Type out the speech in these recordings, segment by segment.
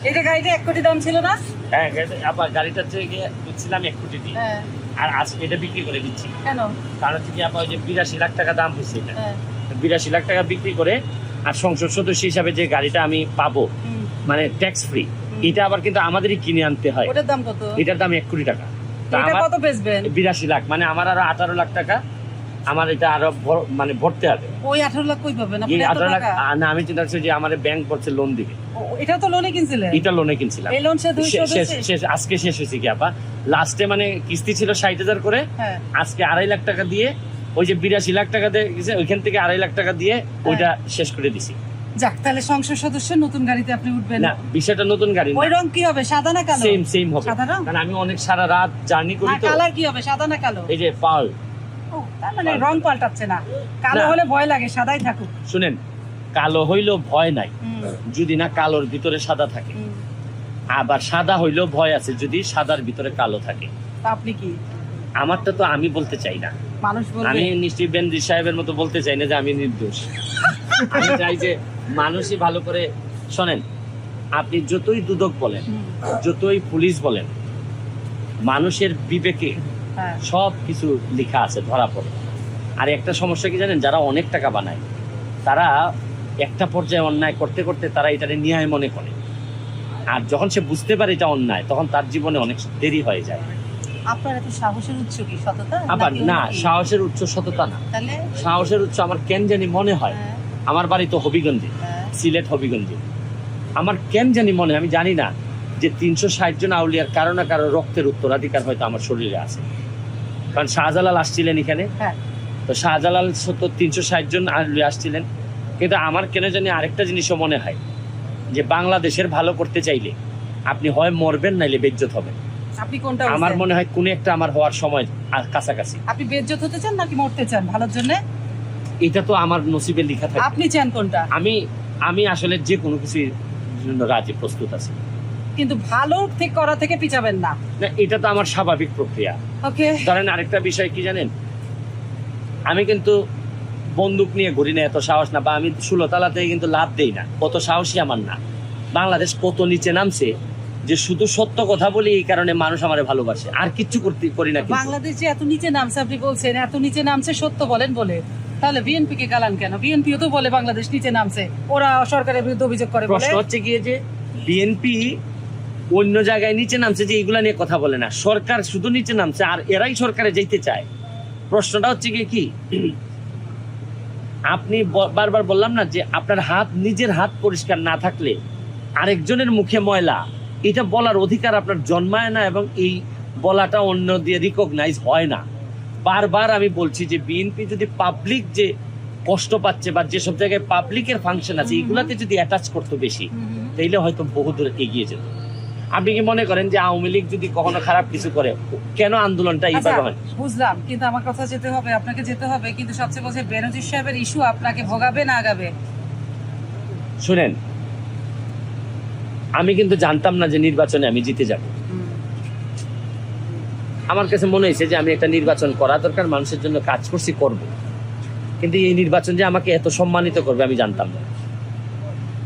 এটা গাড়িটা এক কোটি দাম ছিল না? হ্যাঁ আবার গাড়িটা হচ্ছে গিয়ে দিচ্ছিলাম এক কোটি দিয়ে হ্যাঁ। আর আজ এটা বিক্রি করে দিচ্ছি। কেন? কারণ হচ্ছে কি আপনার ওই যে বিরাশি লাখ টাকা দাম হয়েছে এটা। হ্যাঁ। বিরাশি লাখ টাকা বিক্রি করে আর সংসদ সদস্য হিসাবে যে গাড়িটা আমি পাবো মানে ট্যাক্স ফ্রি এটা আবার কিন্তু আমাদেরই কিনে আনতে হয়। ওটার দাম কত? এটার দাম এক কোটি টাকা। কত বেচবেন? বিরাশি লাখ মানে আমার আরও আঠারো লাখ টাকা আমার এটা আরও মানে ভরতে হবে। ওই আঠারো লাখ কই পাবেন? এই আপনি আঠারো লাখ না আমি চিন্তা করছি যে আমার ব্যাংক পড়ছে লোন দিবে। এটা তো লোনে কিনছিলেন? এটা লোনে কিনছিলাম। এই লোন শেষ আজকে শেষ হয়েছে কি আপা? লাস্টে মানে কিস্তি ছিল ষাট হাজার করে। হ্যাঁ। আজকে আড়াই লাখ টাকা দিয়ে ওই যে বিরাশি লাখ টাকা দিয়ে গেছে, ওইখান থেকে আড়াই লাখ টাকা দিয়ে ওইটা শেষ করে দিছি। যাক তাহলে সংসদ সদস্য নতুন গাড়িতে আপনি উঠবেন। না বিষয়টা নতুন গাড়ি ওই রং কি হবে সাদা না কালো? সেম সেম হবে। সাদা রং? কারণ আমি অনেক সারা রাত জার্নি করি তো। কালার কি হবে সাদা না কালো? এই যে ও, তার মানে রং পাল্টাচ্ছে না। কালো হলে ভয় লাগে সাদাই থাকুক। শুনেন কালো হইলেও ভয় নাই। যদি না কালোর ভিতরে সাদা থাকে। আবার সাদা হইলেও ভয় আছে যদি সাদার ভিতরে কালো থাকে। আপনি কি? আমারটা তো আমি বলতে চাই না। আমি নিশ্চয়ই বেনজি সাহেবের মতো বলতে চাই না যে আমি নির্দোষ। আমি চাই যে মানুষই ভালো করে শোনেন আপনি যতই দুদক বলেন যতই পুলিশ বলেন মানুষের বিবেকে সব কিছু লেখা আছে ধরা পড়ে। আর একটা সমস্যা কি জানেন? যারা অনেক টাকা বানায় তারা একটা পর্যায়ে অন্যায় করতে করতে তারা এটাকে ন্যায় মনে করে। আর যখন সে বুঝতে পারে এটা অন্যায় তখন তার জীবনে অনেক দেরি হয়ে যায়। আপনার এত সাহসের উৎস কি সততা? আবার না সাহসের উচ্চ সততা না। সাহসের উচ্চ আমার কেন জানি মনে হয়। হ্যাঁ, আমার বাড়ি তো হবিগঞ্জে হ্যাঁ। সিলেট হবিগঞ্জে। আমার কেন জানি মনে হয়, আমি জানি না যে তিনশো ষাট জন আউলিয়ার কারও না কারও রক্তের উত্তরাধিকার হয়তো আমার শরীরে আছে। কারণ শাহজালাল আসছিলেন এখানে। হ্যাঁ। তো শাহজালাল সত্য তিনশো ষাট জন আসছিলেন। কিন্তু আমার কেন জানি আরেকটা জিনিসও মনে হয় যে বাংলাদেশের ভালো করতে চাইলে আপনি হয় মরবেন নাইলে বেজ্জত হবেন। আপনি কোনটা আমার মনে হয় কোন একটা আমার হওয়ার সময় আর কাছাকাছি। আপনি বেজ্জত হতে চান নাকি মরতে চান ভালোর জন্য? এটা তো আমার নসিবে লেখা থাকে। আপনি চান কোনটা? আমি আমি আসলে যে কোনো কিছুর জন্য রাজি প্রস্তুত আছি। কিন্তু ভালো থেকে করা থেকে পিছাবেন না। না এটা তো আমার স্বাভাবিক প্রক্রিয়া। ওকে। ধরেন আরেকটা বিষয় কি জানেন? আমি কিন্তু বন্দুক নিয়ে ঘুরি না এত সাহস না বা আমি ষোলো তালাতে কিন্তু লাভ দেই না কত সাহসী আমার না। বাংলাদেশ কত নিচে নামছে যে শুধু সত্য কথা বলি এই কারণে মানুষ আমারে ভালোবাসে আর কিচ্ছু করতে করি না বাংলাদেশ যে এত নিচে নামছে আপনি বলছেন এত নিচে নামছে সত্য বলেন বলে। তাহলে বিএনপি কে গালান কেন? বিএনপি তো বলে বাংলাদেশ নিচে নামছে ওরা সরকারের বিরুদ্ধে অভিযোগ করে বলে। প্রশ্ন হচ্ছে গিয়ে যে বিএনপি অন্য জায়গায় নিচে নামছে যে এগুলা নিয়ে কথা বলে না। সরকার শুধু নিচে নামছে আর এরাই সরকারে যেতে চায়। প্রশ্নটা হচ্ছে গিয়ে কি? আপনি বারবার বললাম না যে আপনার হাত নিজের হাত পরিষ্কার না থাকলে আরেকজনের মুখে ময়লা এটা বলার অধিকার আপনার জন্মায় না এবং এই বলাটা অন্য দিয়ে রিকগনাইজ হয় না। বারবার আমি বলছি যে বিএনপি যদি পাবলিক যে কষ্ট পাচ্ছে বা যেসব জায়গায় পাবলিকের ফাংশন আছে এগুলাতে যদি অ্যাটাচ করতো বেশি। তাইলে হয়তো বহু বহুদূর এগিয়ে যেত। আপনি কি মনে করেন যে আওয়ামী লীগ যদি কখনো খারাপ কিছু করে কেন আন্দোলনটা আচ্ছা, এইভাবে হয়? বুঝলাম কিন্তু আমার কথা যেতে হবে আপনাকে যেতে হবে কিন্তু সবচেয়ে বলছে বেনজির সাহেবের ইস্যু আপনাকে ভোগাবে না আগাবে? শুনেন আমি কিন্তু জানতাম না যে নির্বাচনে আমি জিতে যাব। আমার কাছে মনে হয়েছে যে আমি একটা নির্বাচন করা দরকার মানুষের জন্য কাজ করছি করব। কিন্তু এই নির্বাচন যে আমাকে এত সম্মানিত করবে আমি জানতাম না।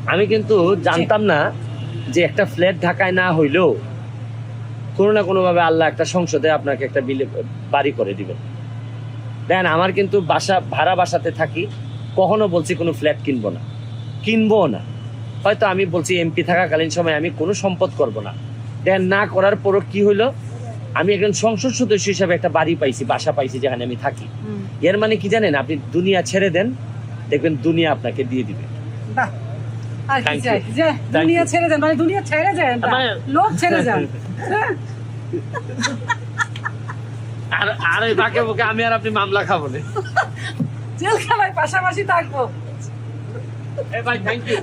আমি কিন্তু জানতাম না যে একটা ফ্ল্যাট ঢাকায় না হইলেও কোনো না কোনোভাবে আল্লাহ একটা সংসদে আপনাকে একটা বিলে বাড়ি করে দিবেন। দেখেন আমার কিন্তু বাসা ভাড়া বাসাতে থাকি কখনো বলছি কোনো ফ্ল্যাট কিনবো না। কিনবো না। হয়তো আমি বলছি এমপি থাকাকালীন সময় আমি কোনো সম্পদ করব না। দেন না করার পরও কি হইল? আমি একজন সংসদ সদস্য হিসাবে একটা বাড়ি পাইছি বাসা পাইছি যেখানে আমি থাকি। এর মানে কি জানেন? আপনি দুনিয়া ছেড়ে দেন দেখবেন দুনিয়া আপনাকে দিয়ে দিবে। আর কি চাই যে দুনিয়া ছেড়ে যান মানে দুনিয়া ছেড়ে যান লোক ছেড়ে যান? আর আর এই বাকে আমি আর আপনি মামলা খাব না। জেলখানায় পাশাপাশি থাকব। এই ভাই থ্যাংক ইউ